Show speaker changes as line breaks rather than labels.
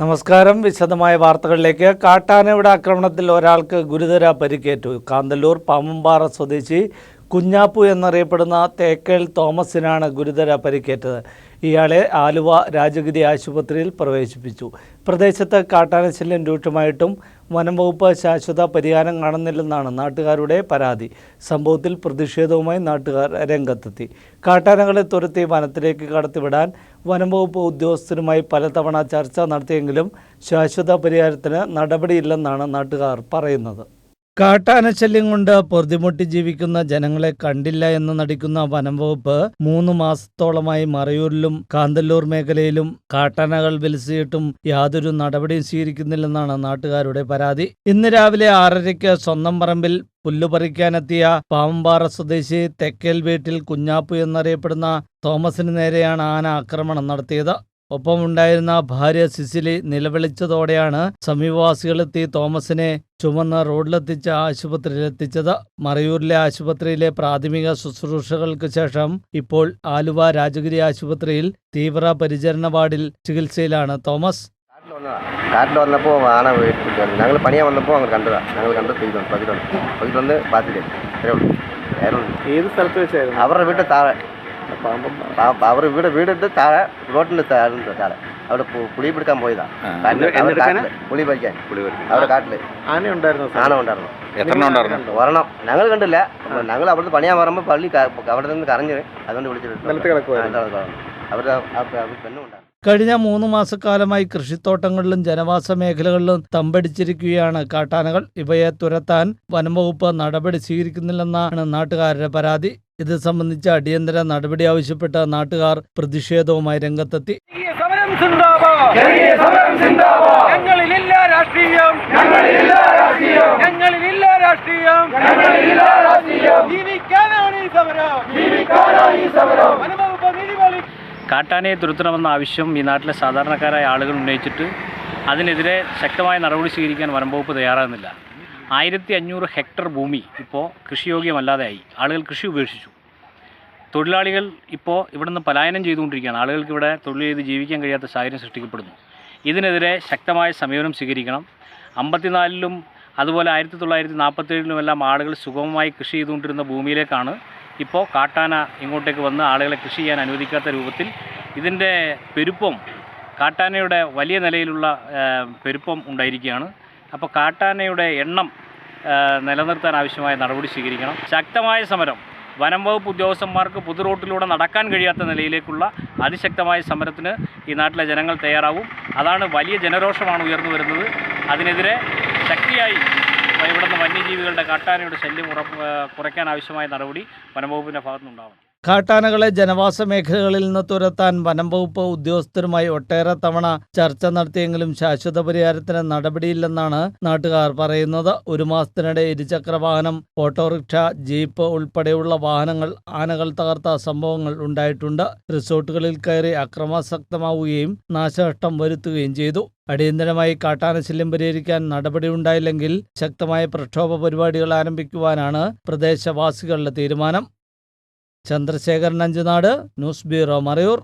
നമസ്കാരം. വിശദമായ വാർത്തകളിലേക്ക്. കാട്ടാനയുടെ ആക്രമണത്തിൽ ഒരാൾക്ക് ഗുരുതര പരിക്കേറ്റു. കാന്തല്ലൂർ പാമ്പമ്പാറ സ്വദേശി കുഞ്ഞാപ്പു എന്നറിയപ്പെടുന്ന തേക്കേൽ തോമസിനാണ് ഗുരുതര പരിക്കേറ്റത്. ഇയാളെ ആലുവ രാജഗിരി ആശുപത്രിയിൽ പ്രവേശിപ്പിച്ചു. പ്രദേശത്ത് കാട്ടാനശല്യം രൂക്ഷമായിട്ടും വനം വകുപ്പ് ശാശ്വത പരിഹാരം കാണുന്നില്ലെന്നാണ് നാട്ടുകാരുടെ പരാതി. സംഭവത്തിൽ പ്രതിഷേധവുമായി നാട്ടുകാർ രംഗത്തെത്തി. കാട്ടാനകളെ തുരത്തി വനത്തിലേക്ക് കടത്തിവിടാൻ വനം വകുപ്പ് ഉദ്യോഗസ്ഥരുമായി പലതവണ ചർച്ച നടത്തിയെങ്കിലും ശാശ്വത പരിഹാരത്തിന് നടപടിയില്ലെന്നാണ് നാട്ടുകാർ പറയുന്നത്. കാട്ടാനശല്യം കൊണ്ട് പൊറുതിമുട്ടി ജീവിക്കുന്ന ജനങ്ങളെ കണ്ടില്ല എന്ന് നടിക്കുന്ന വനം വകുപ്പ് മൂന്ന് മാസത്തോളമായി മറയൂരിലും കാന്തല്ലൂർ മേഖലയിലും കാട്ടാനകൾ വിലസിയിട്ടും യാതൊരു നടപടിയും സ്വീകരിക്കുന്നില്ലെന്നാണ് നാട്ടുകാരുടെ പരാതി. ഇന്ന് രാവിലെ ആറരയ്ക്ക് സ്വന്തം പറമ്പിൽ പുല്ലുപറിക്കാനെത്തിയ പാമ്പാറ സ്വദേശി തെക്കേൽ വീട്ടിൽ കുഞ്ഞാപ്പു എന്നറിയപ്പെടുന്ന തോമസിന് നേരെയാണ് ആന ആക്രമണം നടത്തിയത്. ഒപ്പമുണ്ടായിരുന്ന ഭാര്യ സിസിലി നിലവിളിച്ചതോടെയാണ് സമീപവാസികളെത്തി തോമസിനെ ചുമന്ന് റോഡിലെത്തിച്ച് ആശുപത്രിയിലെത്തിച്ചത് മറയൂരിലെ ആശുപത്രിയിലെ പ്രാഥമിക ശുശ്രൂഷകൾക്ക് ശേഷം ഇപ്പോൾ ആലുവ രാജഗിരി ആശുപത്രിയിൽ തീവ്ര പരിചരണ വാർഡിൽ ചികിത്സയിലാണ്. തോമസ്?
പണിയാൻ വന്നപ്പോൾ അങ്ങനെ കണ്ടതാ. ഞങ്ങൾ കണ്ട് തീരുന്നു പകുതി വന്നു. പകുതി വന്ന് പാത്തില്ലേ അത്രേ ഉള്ളൂ. വേറെ ഒന്നും
ഏത് സ്ഥലത്ത് വെച്ചായിരുന്നു?
അവരുടെ വീട്ടിൽ താഴെ.
പാമ്പം
അവർ വീട് വീടിട്ട് താഴെ റോട്ടിൻ്റെ താഴെ താഴെ അവിടെ പു- പുളി പിടിക്കാൻ പോയതാ കാട്ടില്
എന്ത്
അവരുടെ
എടുക്കാനാ?
കാട്ടില് പുളി പറിക്കാൻ അവരുടെ കാട്ടില്
ആന ഉണ്ടായിരുന്നു
ആന ഉണ്ടായിരുന്നു
എത്ര ഉണ്ടായിരുന്നു
ഒരെണ്ണം ഞങ്ങൾ കണ്ടില്ല അപ്പോൾ ഞങ്ങൾ അവിടുന്ന് പണിയാൻ പറയുമ്പോൾ പള്ളി ക- അവിടെ നിന്ന് കറഞ്ഞ് അതുകൊണ്ട് വിളിച്ചിട്ട്
നിലത്ത് കിടക്കുവായിരുന്നു
അവരുടെ ആ പെണ്ണും ഉണ്ടായിരുന്നു
കഴിഞ്ഞ മൂന്ന് മാസക്കാലമായി കൃഷിത്തോട്ടങ്ങളിലും ജനവാസ മേഖലകളിലും തമ്പടിച്ചിരിക്കുകയാണ്. കാട്ടാനകൾ ഇവയെ തുരത്താൻ വനംവകുപ്പ് നടപടി സ്വീകരിക്കുന്നില്ലെന്നാണ് നാട്ടുകാരുടെ പരാതി. ഇത് സംബന്ധിച്ച് അടിയന്തര നടപടി ആവശ്യപ്പെട്ട് നാട്ടുകാർ പ്രതിഷേധവുമായി രംഗത്തെത്തി.
സമരം സിന്ദാബാദ്. സമരം സിന്ദാബാദ്. ഞങ്ങളിലില്ല രാഷ്ട്രീയം. ഞങ്ങളിലില്ല രാഷ്ട്രീയം. ജീവിക്കാനാണ് ഈ സമരം. ജീവിക്കാനാണ് ഈ സമരം. വനംവകുപ്പ് നീതിപാലി
കാട്ടാനയെ തുരത്തണമെന്ന ആവശ്യം ഈ നാട്ടിലെ സാധാരണക്കാരായ ആളുകൾ ഉന്നയിച്ചിട്ട് അതിനെതിരെ ശക്തമായ നടപടി സ്വീകരിക്കാൻ വനംവകുപ്പ് തയ്യാറാകുന്നില്ല. ആയിരത്തി അഞ്ഞൂറ് ഹെക്ടർ ഭൂമി ഇപ്പോൾ കൃഷിയോഗ്യമല്ലാതെയായി. ആളുകൾ കൃഷി ഉപേക്ഷിച്ചു. തൊഴിലാളികൾ ഇപ്പോൾ ഇവിടുന്ന് പലായനം ചെയ്തുകൊണ്ടിരിക്കുകയാണ്. ആളുകൾക്ക് ഇവിടെ തൊഴിൽ ചെയ്ത് ജീവിക്കാൻ കഴിയാത്ത സാഹചര്യം സൃഷ്ടിക്കപ്പെടുന്നു. ഇതിനെതിരെ ശക്തമായ സമീപനം സ്വീകരിക്കണം. അമ്പത്തിനാലിലും അതുപോലെ ആയിരത്തി തൊള്ളായിരത്തി നാൽപ്പത്തേഴിലുമെല്ലാം ആളുകൾ സുഗമമായി കൃഷി ചെയ്തുകൊണ്ടിരുന്ന ഭൂമിയിലേക്കാണ് ഇപ്പോൾ കാട്ടാന ഇങ്ങോട്ടേക്ക് വന്ന് ആളുകളെ കൃഷി ചെയ്യാൻ അനുവദിക്കാത്ത രൂപത്തിൽ ഇതിന്റെ പെരുപ്പം കാട്ടാനയുടെ വലിയ നിലയിലുള്ള പെരുപ്പം ഉണ്ടായിരിക്കുകയാണ്. അപ്പോൾ കാട്ടാനയുടെ എണ്ണം നിലനിർത്താൻ ആവശ്യമായ നടപടി സ്വീകരിക്കണം. ശക്തമായ സമരം വനം വകുപ്പ് ഉദ്യോഗസ്ഥന്മാർക്ക് പുതു റോട്ടിലൂടെ നടക്കാൻ കഴിയാത്ത നിലയിലേക്കുള്ള അതിശക്തമായ സമരത്തിന് ഈ നാട്ടിലെ ജനങ്ങൾ തയ്യാറാവും. അതാണ് വലിയ ജനരോഷമാണ് ഉയർന്നു വരുന്നത്. അതിനെതിരെ ശക്തിയായി ഇവിടുന്ന് വന്യജീവികളുടെ കാട്ടാനയുടെ ശല്യം കുറയ്ക്കാൻ ആവശ്യമായ നടപടി വനംവകുപ്പിന്റെ ഭാഗത്തുനിന്നുണ്ടാവണം.
കാട്ടാനകളെ ജനവാസ മേഖലകളിൽ നിന്ന് തുരത്താൻ വനം വകുപ്പ് ഉദ്യോഗസ്ഥരുമായി ഒട്ടേറെ തവണ ചർച്ച നടത്തിയെങ്കിലും ശാശ്വത പരിഹാരത്തിന് നടപടിയില്ലെന്നാണ് നാട്ടുകാർ പറയുന്നത്. ഒരു മാസത്തിനിടെ ഇരുചക്ര വാഹനം ഓട്ടോറിക്ഷ ജീപ്പ് ഉൾപ്പെടെയുള്ള വാഹനങ്ങൾ ആനകൾ തകർത്ത സംഭവങ്ങൾ ഉണ്ടായിട്ടുണ്ട്. റിസോർട്ടുകളിൽ കയറി അക്രമാസക്തമാവുകയും നാശനഷ്ടം വരുത്തുകയും ചെയ്തു. അടിയന്തരമായി കാട്ടാനശല്യം പരിഹരിക്കാൻ നടപടിയുണ്ടായില്ലെങ്കിൽ ശക്തമായ പ്രക്ഷോഭ പരിപാടികൾ ആരംഭിക്കുവാനാണ് പ്രദേശവാസികളുടെ തീരുമാനം. Chandrasekharan Anchunad news bureau Marayur.